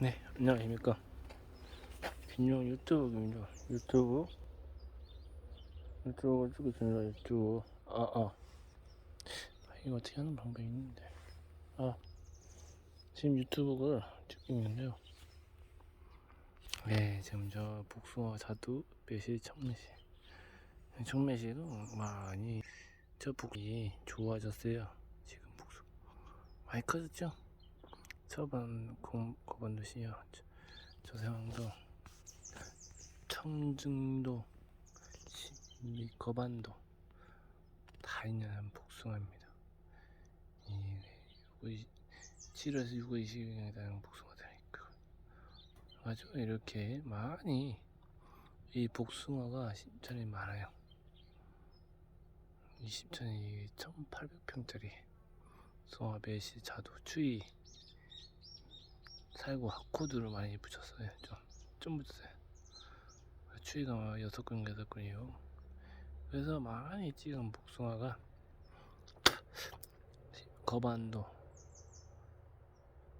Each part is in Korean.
네, 안녕하십니까. 김용 유튜브입니다. 유튜브. 유튜브 찍어줍니다, 유튜브. 아, 아. 아, 이거 어떻게 하는 방법이 있는데. 아. 지금 유튜브를 찍고 있는데요. 네, 지금 저 복숭아 자두, 매실, 청매실. 청매실은 많이 저 복이 좋아졌어요. 지금 복숭아. 많이 커졌죠? 저번 공, 고반도 시요 저세왕도 청증도 시- 거반도 다 있는 복숭아입니다. 이 우리 7월에서 6월 20일에 해당 복숭아들 있고 아주 이렇게 많이 이 복숭아가 신천이 많아요. 이 신천이 1800평짜리 송화 배시 자두 추위 살구 코드를 많이 붙였어요. 좀, 좀 붙였어요. 추위가 여섯 근 여덟 근이요. 그래서 많이 찍은 복숭아가 거반도,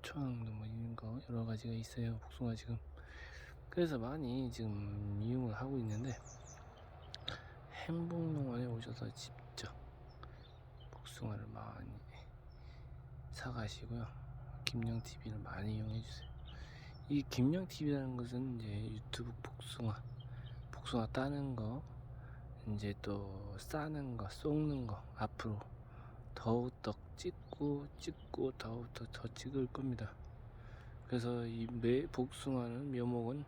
초항도 뭐 이런 거 여러 가지가 있어요. 복숭아 지금. 그래서 많이 지금 이용을 하고 있는데 행복농원에 오셔서 직접 복숭아를 많이 사가시고요. 김영 TV를 많이 이용해 주세요. 이 김영 TV라는 것은 이제 유튜브 복숭아, 복숭아 따는 거, 이제 또 싸는 거, 쏟는 거 앞으로 더욱더 찍고 찍고 더욱더 더 찍을 겁니다. 그래서 이 매 복숭아는 묘목은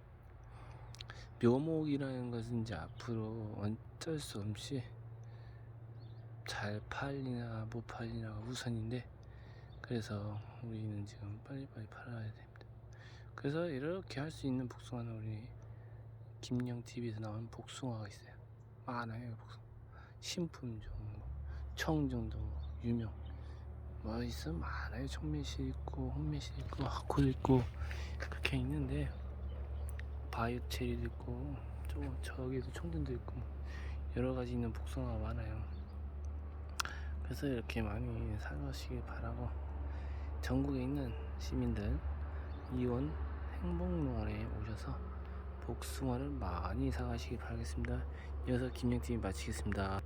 묘목이라는 것은 이제 앞으로 어쩔 수 없이 잘 팔리나 못 팔리나가 우선인데 그래서 우리는 지금 빨리빨리 팔아야 됩니다. 그래서 이렇게 할 수 있는 복숭아는 우리 김영 TV에서 나온 복숭아가 있어요. 많아요, 복숭아. 신품종, 뭐 청정도 뭐 유명. 뭐 있어 많아요. 청매실 있고 홍매실 있고 하코도 있고 그렇게 있는데 바이오 체리도 있고 저 저기도 청정도 있고 뭐 여러 가지 있는 복숭아가 많아요. 그래서 이렇게 많이 사가시길 바라고 전국에 있는 시민들 이원 행복농원에 오셔서 복숭아를 많이 사가시길 바라겠습니다. 이어서 김영팀이 마치겠습니다.